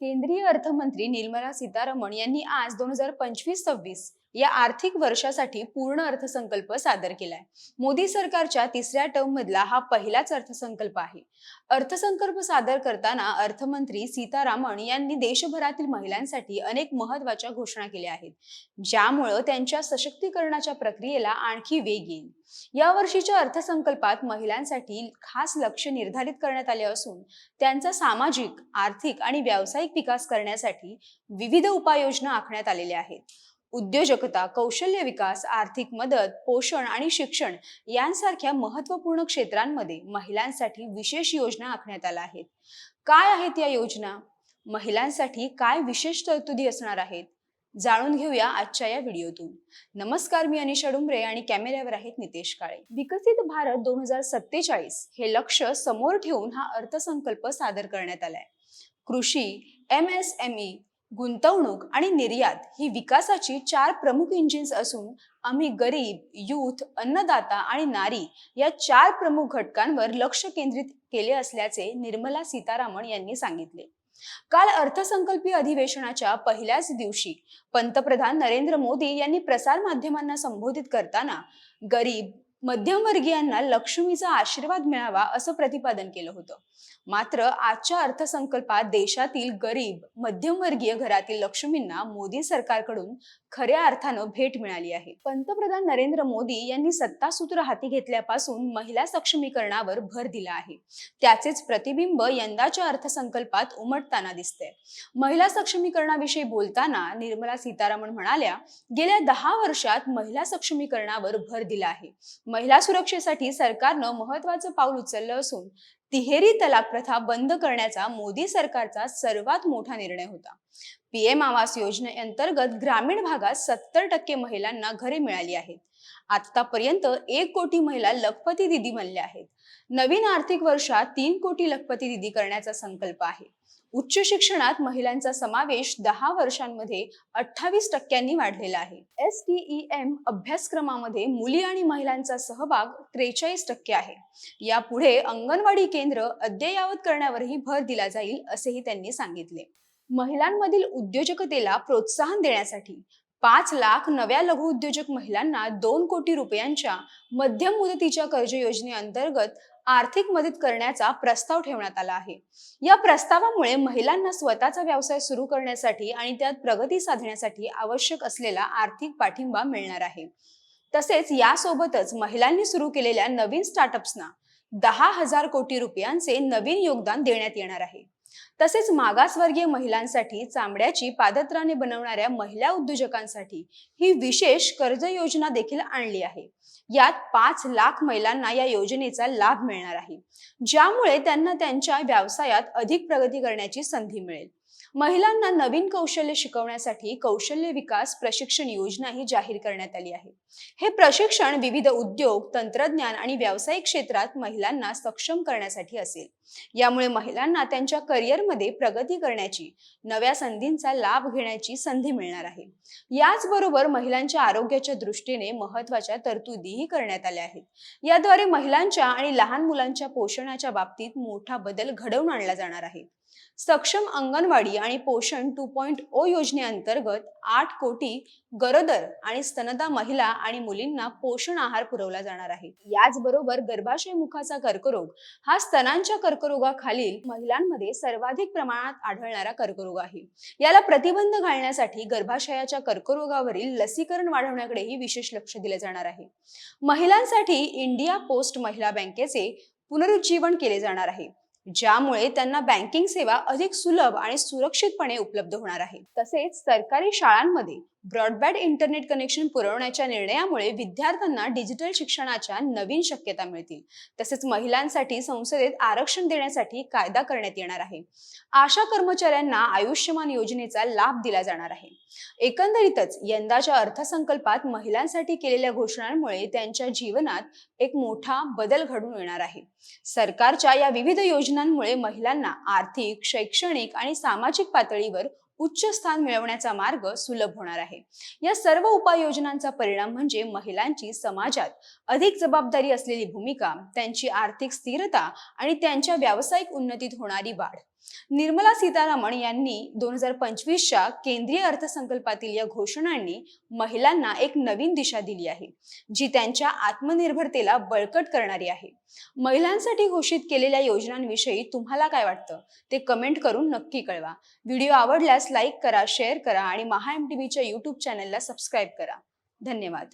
केंद्रीय अर्थमंत्री निर्मला सीतारमण यांनी आज दोन हजार पंचवीस सव्वीस या आर्थिक वर्षासाठी पूर्ण अर्थसंकल्प सादर केलाय. मोदी सरकारच्या तिसऱ्या टर्म मधला हा पहिलाच अर्थसंकल्प आहे. अर्थसंकल्प सादर करताना अर्थमंत्री सीतारामन यांनी देशभरातील महिलांसाठी अनेक महत्त्वाच्या घोषणा केल्या आहेत. ज्यामुळं त्यांच्या सशक्तीकरणाच्या प्रक्रियेला आणखी वेग येईल. या वर्षीच्या अर्थसंकल्पात महिलांसाठी खास लक्ष निर्धारित करण्यात आले असून त्यांचा सामाजिक आर्थिक आणि व्यावसायिक विकास करण्यासाठी विविध उपाययोजना आखण्यात आलेल्या आहेत. उद्योजकता कौशल्य विकास आर्थिक मदत पोषण आणि शिक्षण यांसारख्या महत्त्वपूर्ण क्षेत्रांमध्ये महिलांसाठी विशेष योजना आखण्यात आल्या आहेत. काय आहेत या योजना? महिलांसाठी काय विशेष तरतुदी असणार आहेत? जाणून घेऊया आजच्या या व्हिडिओतून. नमस्कार मी अनिशा डुंबरे आणि कॅमेऱ्यावर आहेत नितेश काळे. विकसित भारत दोन हजार सत्तेचाळीस हे लक्ष समोर ठेवून हा अर्थसंकल्प सादर करण्यात आलाय. कृषी एम एस एम ई गुंतवणूक आणि निर्यात ही विकासाची चार प्रमुख इंजिन्स असून आम्ही गरीब युथ अन्नदाता आणि नारी या चार प्रमुख घटकांवर लक्ष केंद्रित केले असल्याचे निर्मला सीतारामन यांनी सांगितले. काल अर्थसंकल्पीय अधिवेशनाच्या पहिल्याच दिवशी पंतप्रधान नरेंद्र मोदी यांनी प्रसार माध्यमांना संबोधित करताना गरीब मध्यमवर्गीयांना लक्ष्मीचा आशीर्वाद मिळावा असं प्रतिपादन केलं होतं. मात्र आजच्या अर्थसंकल्पात देशातील गरीब मध्यमवर्गीय घरातील लक्ष्मींना मोदी सरकारकडून खऱ्या अर्थानं भेट मिळाली आहे. पंतप्रधान नरेंद्र मोदी यांनी सत्तासूत्र हाती घेतल्यापासून महिला सक्षमीकरणावर भर दिला आहे. त्याचेच प्रतिबिंब यंदाच्या अर्थसंकल्पात उमटताना दिसते महिला सक्षमीकरणाविषयी बोलताना निर्मला सीतारामन म्हणाल्या गेल्या दहा वर्षात महिला सक्षमीकरणावर भर दिला आहे. महिला सुरक्षेसाठी सरकारनं महत्वाचं पाऊल उचललं असून तिहेरी तलाक प्रथा बंद करण्याचा मोदी सरकारचा सर्वात मोठा निर्णय होता. पीएम आवास योजनेअंतर्गत ग्रामीण भागात सत्तर टक्के महिलांना घरे मिळाली आहेत. आतापर्यंत एक कोटी महिला लखपती दिदी बनल्या आहेत. नवीन आर्थिक वर्षात तीन कोटी लखपती दिदी करण्याचा संकल्प आहे. उच्च शिक्षणात महिलांचा समावेश दहा वर्षांमध्ये अठ्ठावीस टक्क्यांनी वाढलेला आहे. एस टी ई एम अभ्यासक्रमामध्ये मुली आणि महिलांचा सहभाग त्रेचाळीस टक्के आहे. यापुढे अंगणवाडी केंद्र अद्ययावत करण्यावरही भर दिला जाईल असेही त्यांनी सांगितले. महिलांमधील उद्योजकतेला प्रोत्साहन देण्यासाठी पाच लाख नव्या लघु उद्योजक महिलांना दोन कोटी रुपयांच्या मध्यम मुदतीच्या कर्ज योजनेअंतर्गत आर्थिक मदत करण्याचा प्रस्ताव ठेवण्यात आला आहे. या प्रस्तावामुळे महिलांना स्वतःचा व्यवसाय सुरू करण्यासाठी आणि त्यात प्रगती साधण्यासाठी आवश्यक असलेला आर्थिक पाठिंबा मिळणार आहे. तसेच यासोबतच महिलांनी सुरू केलेल्या नवीन स्टार्टअप्सना दहा हजार कोटी रुपयांचे नवीन योगदान देण्यात येणार आहे. तसेच मागासवर्गीय महिलांसाठी चामड्याची पादत्राणे बनवणाऱ्या महिला उद्योजकांसाठी ही विशेष कर्ज योजना देखील आणली आहे. यात पाच लाख महिलांना या योजनेचा लाभ मिळणार आहे. ज्यामुळे त्यांना त्यांच्या व्यवसायात अधिक प्रगती करण्याची संधी मिळेल. महिलांना नवीन कौशल्य शिकवण्यासाठी कौशल्य विकास प्रशिक्षण योजनाही जाहीर करण्यात आली आहे. हे प्रशिक्षण विविध उद्योग तंत्रज्ञान आणि व्यावसायिक क्षेत्रात महिलांना सक्षम करण्यासाठी असेल. यामुळे महिलांना त्यांच्या करिअरमध्ये प्रगती करण्याची नव्या संधींचा लाभ घेण्याची संधी मिळणार आहे. याचबरोबर महिलांच्या आरोग्याच्या दृष्टीने महत्त्वाच्या तरतुदीही करण्यात आल्या आहेत. याद्वारे महिलांच्या आणि लहान मुलांच्या पोषणाच्या बाबतीत मोठा बदल घडवून आणला जाणार आहे. सक्षम अंगणवाडी आणि पोषण टू पॉईंट ओ योजनेअंतर्गत आठ कोटी गरोदर आणि स्तनदा महिला आणि मुलींना पोषण आहार पुरवला जाणार आहे. याचबरोबर गर्भाशय मुखाचा कर्करोग हा स्तनांच्या कर्करोगाखालील महिलांमध्ये सर्वाधिक प्रमाणात आढळणारा कर्करोग आहे. याला प्रतिबंध घालण्यासाठी गर्भाशयाच्या कर्करोगावरील लसीकरण वाढवण्याकडेही विशेष लक्ष दिले जाणार आहे. महिलांसाठी इंडिया पोस्ट महिला बँकेचे पुनरुज्जीवन केले जाणार आहे. ज्यामुळे त्यांना बँकिंग सेवा अधिक सुलभ आणि सुरक्षितपणे उपलब्ध होणार आहे. तसेच सरकारी शाळांमध्ये ब्रॉडबँड इंटरनेट कनेक्शन पुरवण्याच्या निर्णयामुळे विद्यार्थ्यांना डिजिटल शिक्षणाच्या नवीन शक्यता मिळतील. तसेच महिलांसाठी संसदेत आरक्षण देण्यासाठी कायदा करण्यात येणार आहे. आशा कर्मचाऱ्यांना आयुष्यमान योजनेचा लाभ दिला जाणार आहे. एकंदरीतच यंदाच्या अर्थसंकल्पात महिलांसाठी केलेल्या घोषणांमुळे त्यांच्या जीवनात एक मोठा बदल घडून येणार आहे. सरकारच्या या विविध योजना योजनांमुळे महिलांना आर्थिक शैक्षणिक आणि सामाजिक पातळीवर उच्च स्थान मिळवण्याचा मार्ग सुलभ होणार आहे. या सर्व उपाययोजनांचा परिणाम म्हणजे महिलांची समाजात अधिक जबाबदारी असलेली भूमिका त्यांची आर्थिक स्थिरता आणि त्यांच्या व्यावसायिक उन्नतीत होणारी वाढ. निर्मला सीतारामन यांनी दोन हजार पंचवीसच्या केंद्रीय अर्थसंकल्पातील या घोषणांनी महिलांना एक नवीन दिशा दिली आहे जी त्यांच्या आत्मनिर्भरतेला बळकट करणारी आहे. महिलांसाठी घोषित केलेल्या योजनांविषयी तुम्हाला काय वाटतं? ते कमेंट करून नक्की कळवा. व्हिडिओ आवडल्यास लाईक करा शेअर करा आणि महा एम टी व्हीच्या यूट्यूब चॅनलला सबस्क्राईब करा. धन्यवाद.